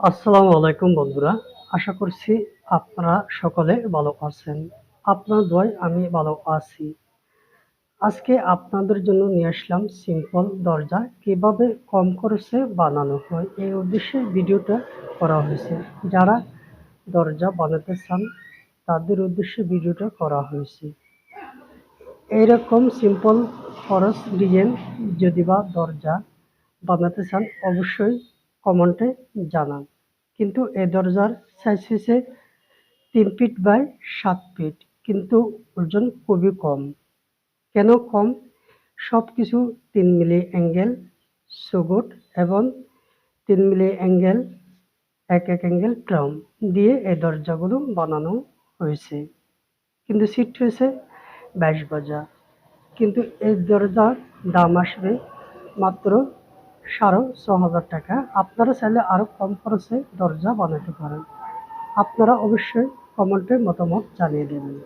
আসসালামু আলাইকুম বন্ধুরা। আশা করছি আপনারা সকলে ভালো আছেন। আপনার দোয়ায় আমি ভালো আছি। আজকে আপনাদের জন্য নিয়ে আসলাম সিম্পল দরজা, কীভাবে কম খরচে বানানো হয় এই উদ্দেশ্যে ভিডিওটা করা হয়েছে। যারা দরজা বানাতে চান, তাদের উদ্দেশ্যে ভিডিওটা করা হয়েছে। এইরকম সিম্পল খরচ ডিজাইন যদি বা দরজা বানাতে চান, অবশ্যই কমেন্টে জানান। কিন্তু এই দরজার সাইজ হয়েছে তিন ফিট বাই সাত ফিট কিন্তু ওজন খুবই কম। কেন কম? সব কিছু তিন মিলি অ্যাঙ্গেল সুগুট এবং তিন মিলি অ্যাঙ্গেল এক এক অ্যাঙ্গেল ট্রাম দিয়ে এই দরজাগুলো বানানো হয়েছে। কিন্তু সিট হয়েছে বাইশ বাজা কিন্তু এই দরজার দাম আসবে মাত্র সাড়ে ছ হাজার টাকা। আপনারা চাইলে আরও কম খরচে দরজা বানাতে পারেন। আপনারা অবশ্যই কমেন্টে মতামত জানিয়ে দেবেন।